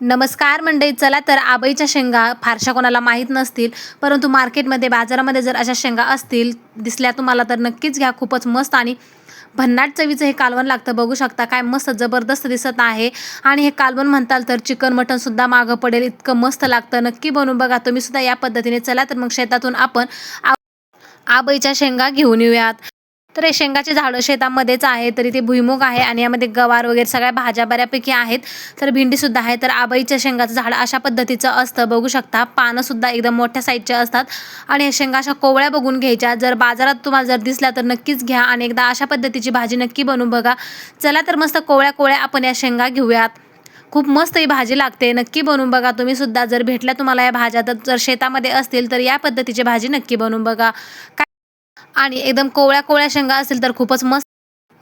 नमस्कार मंडळी चला तर आबईच्या शेंगा फारशा कोणाला माहीत नसतील परंतु मार्केटमध्ये बाजारामध्ये जर अशा शेंगा असतील दिसल्या तुम्हाला तर नक्कीच घ्या खूपच मस्त आणि भन्नाट चवीचं हे कालवण लागतं बघू शकता काय मस्त जबरदस्त दिसत आहे. आणि हे कालवण म्हणताल तर चिकन मटनसुद्धा मागं पडेल इतकं मस्त लागतं नक्की बनवून बघा तुम्ही सुद्धा या पद्धतीने चला तर मग शेतातून आपण आबईच्या शेंगा घेऊन येऊयात. तर हे शेंगाचे झाडं शेतामध्येच आहे तरी ते भुईमुग आहे आणि यामध्ये गवार वगैरे सगळ्या भाज्या बऱ्यापैकी आहेत. तर भेंडीसुद्धा आहे. तर आबाईच्या शेंगाचं झाड अशा पद्धतीचं असतं. बघू शकता पानंसुद्धा एकदम मोठ्या साईजचे असतात. आणि हे शेंगा अशा कोवळ्या बघून घ्यायच्या. जर बाजारात तुम्हाला जर दिसल्या तर नक्कीच घ्या आणि एकदा अशा पद्धतीची भाजी नक्की बनवून बघा. चला तर मस्त कोवळ्या कोवळ्या आपण या शेंगा घेऊयात. खूप मस्त ही भाजी लागते. नक्की बनवून बघा. तुम्ही सुद्धा जर भेटल्या तुम्हाला या भाज्या तर जर शेतामध्ये असतील तर या पद्धतीची भाजी नक्की बनवून बघा. काय आणि एकदम कोवळ्या कोवळ्या शेंगा असेल तर खूपच मस्त.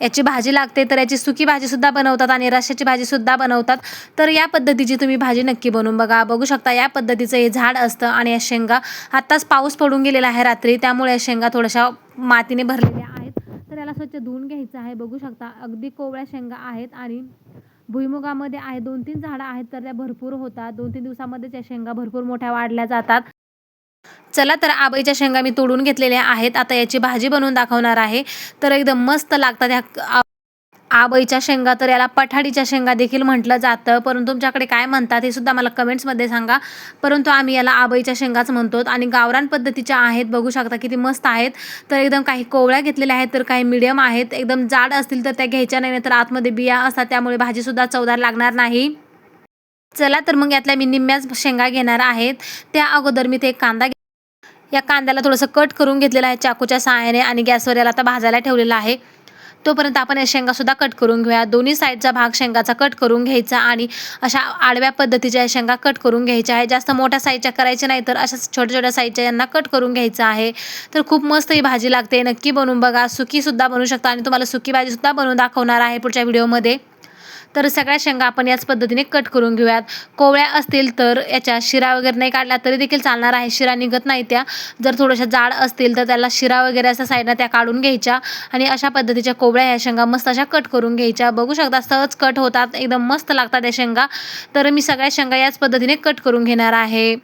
याची भाजी लागते तर याची सुकी भाजीसुद्धा बनवतात आणि रश्याची भाजीसुद्धा बनवतात. तर या पद्धतीची तुम्ही भाजी नक्की बनवून बघा. बघू शकता या पद्धतीचं हे झाड असतं आणि या शेंगा आत्ताच पाऊस पडून गेलेला आहे रात्री. त्यामुळे या शेंगा थोड्याशा मातीने भरलेल्या आहेत. तर याला स्वच्छ धुवून घ्यायचं आहे. बघू शकता अगदी कोवळ्या शेंगा आहेत आणि भुईमुगामध्ये आहे दोन तीन झाडं आहेत तर त्या भरपूर होतात. दोन तीन दिवसामध्येच या शेंगा भरपूर मोठ्या वाढल्या जातात. चला तर आबईच्या शेंगा मी तोडून घेतलेल्या आहेत. आता याची भाजी बनवून दाखवणार आहे. तर एकदम मस्त लागतात ह्या आबईच्या शेंगा. तर याला पठाडीच्या शेंगा देखील म्हटलं जातं. परंतु तुमच्याकडे काय म्हणतात हे सुद्धा मला कमेंट्समध्ये सांगा. परंतु आम्ही याला आबईच्या शेंगाच म्हणतो. आणि गावरान पद्धतीच्या आहेत. बघू शकता किती मस्त आहेत. तर एकदम काही कोवळ्या घेतलेल्या आहेत. तर काही मिडियम आहेत. एकदम जाड असतील तर त्या घ्यायच्या नाही. तर आतमध्ये बिया असतात. त्यामुळे भाजीसुद्धा चवदार लागणार नाही. चला तर मग यातल्या मी निम्म्याच शेंगा घेणार आहेत. त्या अगोदर मी ते एक कांदा घे- या कांद्याला थोडंसं कट करून घेतलेलं आहे चाकूच्या सहाय्याने आणि गॅसवर याला आता भाजायला ठेवलेला आहे. तोपर्यंत आपण या शेंगासुद्धा कट करून घेऊया. दोन्ही साईडचा भाग शेंगाचा कट करून घ्यायचा आणि अशा आडव्या पद्धतीच्या या शेंगा कट करून घ्यायच्या आहे जास्त मोठ्या साईजच्या करायच्या नाही तर अशा छोट्या छोट्या साईजच्या यांना कट करून घ्यायचं आहे. तर खूप मस्त ही भाजी लागते. नक्की बनवून बघा. सुकीसुद्धा बनवू शकता आणि तुम्हाला सुकी भाजीसुद्धा बनवून दाखवणार आहे पुढच्या व्हिडिओमध्ये. तर सगळ्या शेंगा आपण याच पद्धतीने कट करून घेऊयात. कोवळ्या असतील तर याच्या शिरा वगैरे नाही काढला तरी देखील चालणार आहे. शिरा निघत नाही त्या. जर थोड्याशा जाड असतील तर त्याला शिरा वगैरे अशा साईडनं त्या काढून घ्यायच्या आणि अशा पद्धतीच्या कोवळ्या ह्या शेंगा मस्त अशा कट करून घ्यायच्या. बघू शकता सहज कट होतात. एकदम मस्त लागतात या शेंगा. तर मी सगळ्या शेंगा याच पद्धतीने कट करून घेणार आहे.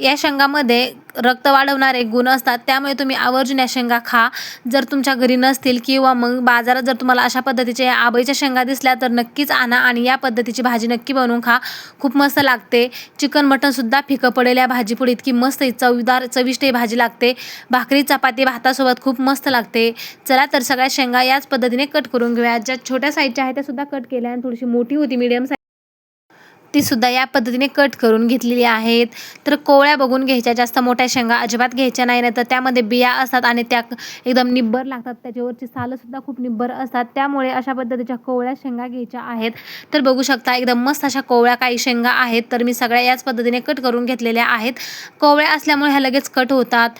या शेंगामध्ये रक्त वाढवणारे गुण असतात त्यामुळे तुम्ही आवर्जून या शेंगा खा. जर तुमच्या घरी नसतील किंवा मग बाजारात जर तुम्हाला अशा पद्धतीच्या आबईच्या शेंगा दिसल्या तर नक्कीच आणा आणि या पद्धतीची भाजी नक्की बनवून खा. खूप मस्त लागते. चिकन मटनसुद्धा फिकं पडेल या भाजीपुढे. इतकी मस्त चवीदार चविष्ट ही भाजी लागते. भाकरी चपाती भातासोबत खूप मस्त लागते. चला तर सगळ्या शेंगा याच पद्धतीने कट करून घेऊया. ज्या छोट्या साईजच्या आहेत त्या सुद्धा कट केल्या आणि थोडीशी मोठी होती मीडियम साईज ती सुद्धा या पद्धतीने कट करून घेतलेली आहेत. तर कोवळ्या बघून घ्यायच्या जास्त मोठ्या शेंगा अजिबात घ्यायच्या नाही तर त्यामध्ये बिया असतात आणि त्या एकदम निब्बर लागतात. त्याच्यावरची सालंसुद्धा खूप निब्बर असतात. त्यामुळे अशा पद्धतीच्या कोवळ्या शेंगा घ्यायच्या आहेत. तर बघू शकता एकदम मस्त अशा कोवळ्या काही शेंगा आहेत. तर मी सगळ्या याच पद्धतीने कट करून घेतलेल्या आहेत. कोवळ्या असल्यामुळे ह्या लगेच कट होतात.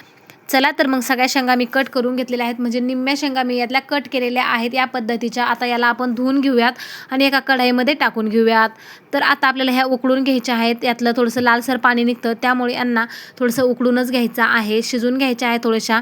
चला तर मग सगळ्या शेंगा मी कट करून घेतलेल्या आहेत. म्हणजे निम्म्या शेंगा मी यातल्या कट केलेल्या आहेत या पद्धतीच्या. आता याला आपण धुवून घेऊयात आणि एका कढाईमध्ये टाकून घेऊयात. तर आता आपल्याला ह्या उकळून घ्यायच्या आहेत. यातलं थोडंसं लालसर पाणी निघतं. त्यामुळे यांना थोडंसं उकळूनच घ्यायचं आहे. शिजून घ्यायच्या आहे थोड्याशा.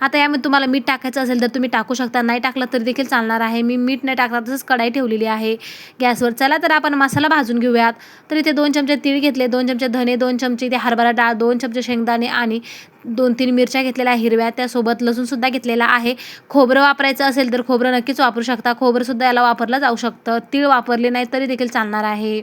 आता यामध्ये तुम्हाला मीठ टाकायचं असेल तर तुम्ही टाकू शकता. नाही टाकलं तरी देखील चालणार आहे. मी मीठ नाही टाकला तसंच कढाई ठेवलेली आहे. गॅसवर चला तर आपण मसाला भाजून घेऊयात. तर इथे दोन चमचे तीळ घेतले दोन चमचे धने दोन चमचे इथे हरभरा डाळ दोन चमचे शेंगदाणे आणि दोन तीन मिरच्या घेतलेल्या हिरव्या त्यासोबत लसूणसुद्धा घेतलेला आहे. खोबरं वापरायचं असेल तर खोबरं नक्कीच वापरू शकता. खोबरंसुद्धा याला वापरलं जाऊ शकतं. तीळ वापरले नाही तरी देखील चालणार आहे.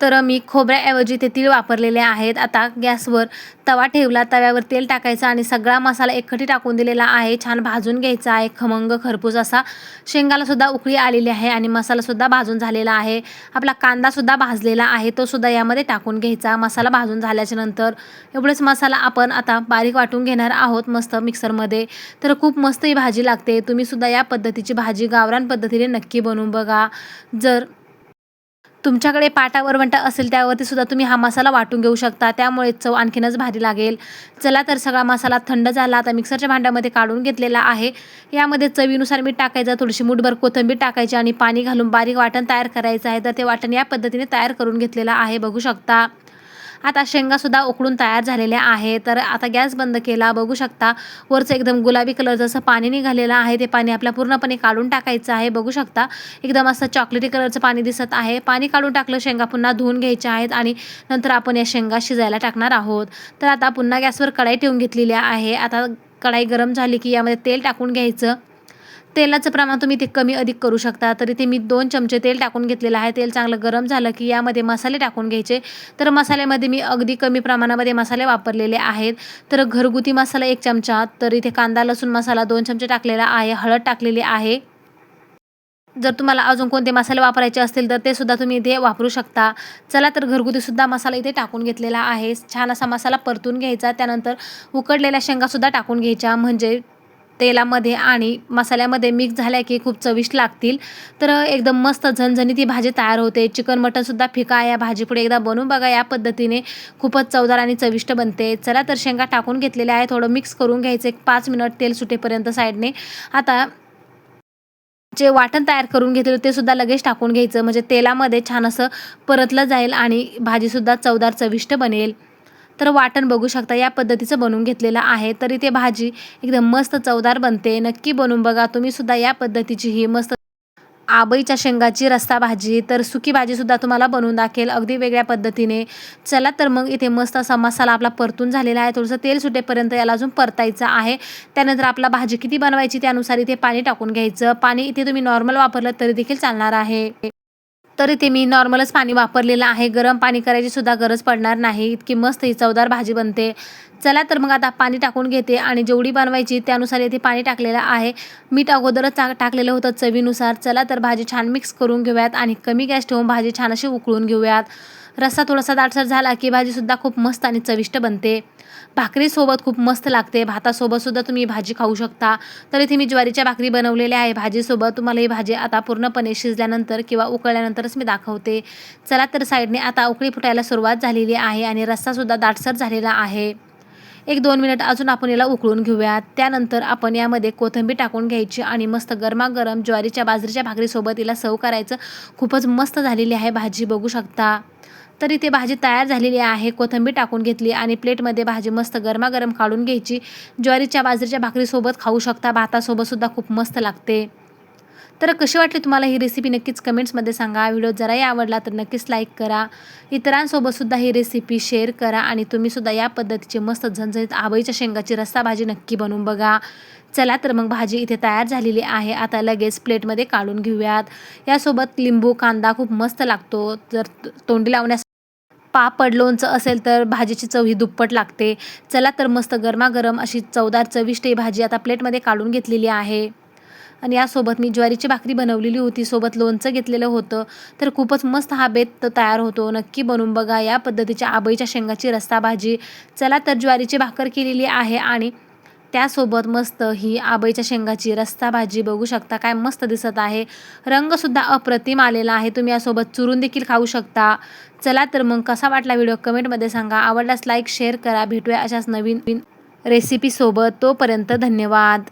तर मी खोबऱ्याऐवजी ते तीळ वापरलेले आहेत. आता गॅसवर तवा ठेवला. तव्यावर तेल टाकायचं आणि सगळा मसाला एकखटी टाकून दिलेला आहे. छान भाजून घ्यायचा आहे. खमंग खरपूस असा शेंगालासुद्धा उकळी आलेली आहे आणि मसालासुद्धा भाजून झालेला आहे. आपला कांदासुद्धा भाजलेला आहे. तो सुद्धा यामध्ये टाकून घ्यायचा. मसाला भाजून झाल्याच्यानंतर एवढंच मसाला आपण आता बारीक वाटून घेणार आहोत मस्त मिक्सरमध्ये. तर खूप मस्त ही भाजी लागते. तुम्हीसुद्धा या पद्धतीची भाजी गावरान पद्धतीने नक्की बनवून बघा. जर तुमच्याकडे पाटा वरवंटा असेल त्यावरती सुद्धा तुम्ही हा मसाला वाटून घेऊ शकता. त्यामुळे चव आणखीनच भारी लागेल. चला तर सगळा मसाला थंड झाला. आता मिक्सरच्या भांड्यामध्ये काढून घेतलेला आहे. यामध्ये चवीनुसार मीठ टाकायचं थोडीशी मुठभर कोथिंबीर टाकायची आणि पाणी घालून बारीक वाटण तयार करायचं आहे. तर ते वाटण या पद्धतीने तयार करून घेतलेलं आहे. बघू शकता. आता शेंगासुद्धा उकडून तयार झालेल्या आहे तर आता गॅस बंद केला. बघू शकता वरचं एकदम गुलाबी कलर जसं पाणी निघालेलं आहे ते पाणी आपल्या पूर्णपणे काढून टाकायचं आहे. बघू शकता एकदम असं चॉकलेटी कलरचं पाणी दिसत आहे. पाणी काढून टाकलं शेंगा पुन्हा धुवून घ्यायच्या आहेत आणि नंतर आपण या शेंगा शिजायला टाकणार आहोत. तर आता पुन्हा गॅसवर कढाई ठेवून घेतलेली आहे. आता कढाई गरम झाली की यामध्ये तेल टाकून घ्यायचं. तेलाचं प्रमाण तुम्ही ते कमी अधिक करू शकता. तर इथे मी दोन चमचे तेल टाकून घेतलेलं आहे. तेल चांगलं गरम झालं की यामध्ये मसाले टाकून घ्यायचे. तर मसाल्यामध्ये मी अगदी कमी प्रमाणामध्ये मसाले वापरलेले आहेत. तर घरगुती मसाला एक चमचा तर इथे कांदा लसूण मसाला दोन चमचे टाकलेला आहे. हळद टाकलेली आहे. जर तुम्हाला अजून कोणते मसाले वापरायचे असतील तर ते सुद्धा तुम्ही इथे वापरू शकता. चला तर घरगुतीसुद्धा मसाला इथे टाकून घेतलेला आहे. छान असा मसाला परतून घ्यायचा. त्यानंतर उकडलेल्या शेंगासुद्धा टाकून घ्यायच्या. म्हणजे तेलामध्ये आणि मसाल्यामध्ये मिक्स झाल्या की खूप चविष्ट लागतील. तर एकदम मस्त झणझणीत ही भाजी तयार होते. चिकन मटनसुद्धा फिका या भाजीपुढे एकदा बनवून बघा. या पद्धतीने खूपच चवदार आणि चविष्ट बनते. चला तर शेंगा टाकून घेतलेल्या आहे थोडं मिक्स करून घ्यायचं. एक पाच मिनिट तेल सुटेपर्यंत साईडने आता जे वाटण तयार करून घेतलेलं ते सुद्धा लगेच टाकून घ्यायचं. म्हणजे तेलामध्ये छान असं परतलं जाईल आणि भाजीसुद्धा चवदार चविष्ट बनेल. तर वाटण बघू शकता. या पद्धतीचं बनवून घेतलेलं आहे. तर इथे भाजी एकदम मस्त चवदार बनते. नक्की बनवून बघा. तुम्ही सुद्धा या पद्धतीची ही मस्त आबईच्या शेंगाची रस्ता भाजी तर सुकी भाजीसुद्धा तुम्हाला बनवून दाखेल. अगदी वेगळ्या पद्धतीने. चला तर मग इथे मस्त असा मसाला आपला परतून झालेला आहे. थोडंसं तेल सुटेपर्यंत याला अजून परतायचं आहे. त्यानंतर आपला भाजी किती बनवायची त्यानुसार इथे पाणी टाकून घ्यायचं. पाणी इथे तुम्ही नॉर्मल वापरलं तरी देखील चालणार आहे. तर इथे मी नॉर्मलच पाणी वापरलेलं आहे. गरम पाणी करायची सुद्धा गरज पडणार नाही. इतकी मस्त ही चवदार भाजी बनते. चला तर मग आता पाणी टाकून घेते आणि जेवढी बनवायची त्यानुसार इथे पाणी टाकलेलं आहे. मीठ अगोदरच टा टाकलेलं होतं चवीनुसार. चला तर भाजी छान मिक्स करून घेऊयात आणि कमी गॅस ठेवून भाजी छान अशी उकळून घेऊयात. रस्सा थोडासा दाटसर झाला की भाजीसुद्धा खूप मस्त आणि चविष्ट बनते. भाकरीसोबत खूप मस्त लागते. भातासोबतसुद्धा तुम्ही भाजी खाऊ शकता. तर इथे मी ज्वारीच्या भाकरी बनवलेल्या आहे. भाजीसोबत तुम्हाला ही भाजी आता पूर्णपणे शिजल्यानंतर किंवा उकळल्यानंतरच मी दाखवते. चला तर साईडने आता उकळी फुटायला सुरुवात झालेली आहे आणि रस्सासुद्धा दाटसर झालेला आहे. एक दोन मिनिट अजून आपण याला उकळून घेऊयात. त्यानंतर आपण यामध्ये कोथिंबीर टाकून घ्यायची आणि मस्त गरमागरम ज्वारीच्या बाजरीच्या भाकरीसोबत हिला सर्व करायचं. खूपच मस्त झालेली आहे भाजी. बघू शकता. तर इथे भाजी तयार झालेली आहे. कोथिंबीर टाकून घेतली आणि प्लेटमध्ये भाजी मस्त गरमागरम काढून घ्यायची. ज्वारीच्या बाजरीच्या भाकरीसोबत खाऊ शकता. भातासोबतसुद्धा खूप मस्त लागते. तर कशी वाटली तुम्हाला ही रेसिपी नक्कीच कमेंट्समध्ये सांगा. व्हिडिओ जराही आवडला तर नक्कीच लाईक करा. इतरांसोबतसुद्धा ही रेसिपी शेअर करा आणि तुम्हीसुद्धा या पद्धतीची मस्त झणझणीत आबईच्या शेंगाची रस्सा भाजी नक्की बनवून बघा. चला तर मग भाजी इथे तयार झालेली आहे. आता लगेच प्लेटमध्ये काढून घेऊयात. यासोबत लिंबू कांदा खूप मस्त लागतो. जर तोंडी लावण्यास पापड लोणचं असेल तर भाजीची चव ही दुप्पट लागते. चला तर मस्त गरमागरम अशी चवदार चविष्ट ही भाजी आता प्लेटमध्ये काढून घेतलेली आहे. आणि यासोबत मी ज्वारीची भाकरी बनवलेली होती सोबत लोणचं घेतलेलं होतं. तर खूपच मस्त हा बेत तयार होतो. नक्की बनवून बघा या पद्धतीच्या आबईच्या शेंगाची रस्सा भाजी. चला तर ज्वारीची भाकर केलेली आहे आणि त्यासोबत मस्त ही आबईच्या शेंगाची रस्ता भाजी बघू शकता काय मस्त दिसत आहे. रंगसुद्धा अप्रतिम आलेला आहे. तुम्ही यासोबत चुरून देखील खाऊ शकता. चला तर मग कसा वाटला व्हिडिओ कमेंटमध्ये सांगा. आवडल्यास लाईक शेअर करा. भेटूया अशाच नवीन रेसिपीसोबत तोपर्यंत धन्यवाद.